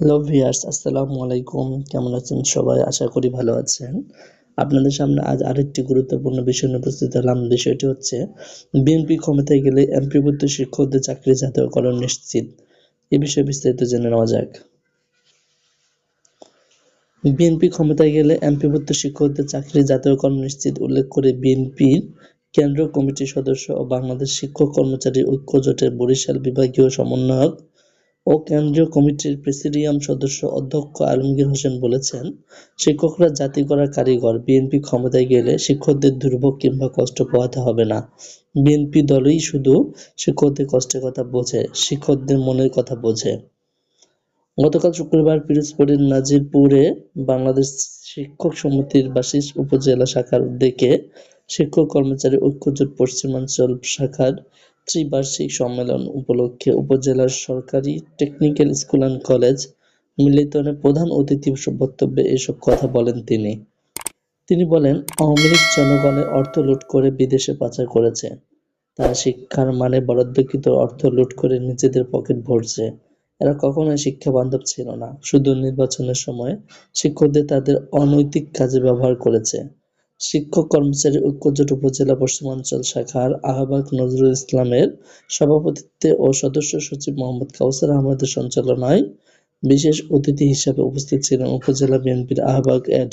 Hello viewers আসসালামু আলাইকুম। কেমন আছেন সবাই? আশা করি ভালো আছেন। আপনাদের সামনে আজ আরেকটি গুরুত্বপূর্ণ বিষয় নিয়ে উপস্থিত হলাম। বিষয়টি হচ্ছে, বিএনপি ক্ষমতায় গেলে এমপিভুক্ত শিক্ষকদের চাকরি জাতীয়করণ নিশ্চিত। এ বিষয়ে বিস্তারিত জেনে নেওয়া যাক। বিএনপি ক্ষমতায় গেলে এমপিভুক্ত শিক্ষকদের চাকরি জাতীয়করণ নিশ্চিত উল্লেখ করে বিএনপির কেন্দ্রীয় কমিটির সদস্য ও বাংলাদেশ শিক্ষক কর্মচারী ঐক্য জোটের বরিশাল বিভাগীয় সমন্বয়ক ও কেন্দ্রীয় কমিটির প্রেসিডিয়াম সদস্য অধ্যক্ষ আলমগীর হোসেন বলেছেন, শিক্ষকরা জাতি গড়ার কারিগর, বিএনপি ক্ষমতায় গেলে শিক্ষকদের দুর্ভোগ কিংবা কষ্ট পোহাতে হবে না। বিএনপি দলই শুধু শিক্ষকদের কষ্টের কথা বোঝে, শিক্ষকদের মনের কথা বোঝে। গতকাল শুক্রবার পিরোজপুরের নাজিরপুরে বাংলাদেশ শিক্ষক সমিতির বাসিস উপজেলা শাখার উদ্যোগে শিক্ষক কর্মচারী ঐক্যজোট পশ্চিমাঞ্চল শাখার ত্রিবার্ষিক সম্মেলন উপলক্ষে উপজেলার সরকারি টেকনিক্যাল স্কুল অ্যান্ড কলেজ মিলিতনে প্রধান অতিথি বক্তব্যে এসব কথা বলেন তিনি। তিনি বলেন, আওয়ামী লীগ জনগণের অর্থ লুট করে বিদেশে পাচার করেছে। তারা শিক্ষার মানে বরাদ্দকৃত অর্থ লুট করে নিজেদের পকেট ভরছে। এরা কখনোই শিক্ষা বান্ধব ছিল না, শুধু নির্বাচনের সময় শিক্ষকদের তাদের অনৈতিক কাজে ব্যবহার করেছে। শিক্ষক কর্মচারী ঐক্যজোট উপজেলা পশ্চিমাঞ্চল শাখার আহ্বায়ক নজরুল ইসলামের সভাপতিত্বে ও সদস্য সচিব মোহাম্মদ কাউসার আহমেদের সঞ্চালনায় বিশেষ অতিথি হিসেবে উপস্থিত ছিলেন উপজেলা বিএনপির আহ্বায়ক এড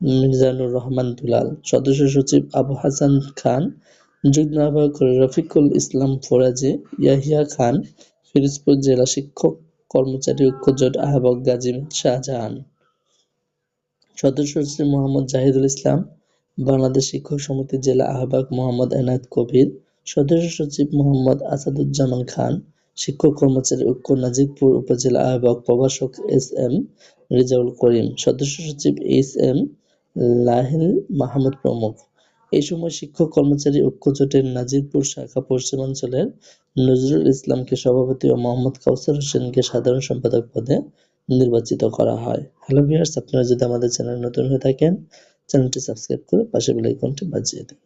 মির্জানুর রহমান দুলাল, সদস্য সচিব আবু হাসান খান, যুগ্ম আহ্বায়ক রফিকুল ইসলাম ফরাজি, ইয়াহিয়া খান, ফিরোজপুর জেলা শিক্ষক কর্মচারী ঐক্যজোট আহ্বায়ক গাজী শাহজাহান, সদস্য সচিব মোহাম্মদ জাহিদুল ইসলাম বাংলাদেশ শিক্ষক সমিতির জেলা আহ্বায়ক মোহাম্মদ এনায়েত কবির, সদস্য সচিব মোহাম্মদ আসাদুজ্জামান খান, শিক্ষক কর্মচারী ঐক্য নাজিরপুর উপজেলা আহ্বায়ক প্রভাষক এস এম রেজাউল করিম, সদস্য সচিব এইচ এম লাহিল মাহমুদ প্রমুখ। এই সময় শিক্ষক কর্মচারী ঐক্য জোটের নাজিরপুর শাখা পশ্চিমাঞ্চলের নজরুল ইসলামকে সভাপতি ও মোহাম্মদ কাউসার হোসেনকে সাধারণ সম্পাদক পদে নির্বাচিত করা হয়। হ্যালো ভিউয়ার্স, আপনারা যদি আমাদের চ্যানেল নতুন হয়ে থাকেন চ্যানেলটি সাবস্ক্রাইব করে পাশে বেল আইকনটি বাজিয়ে দিন।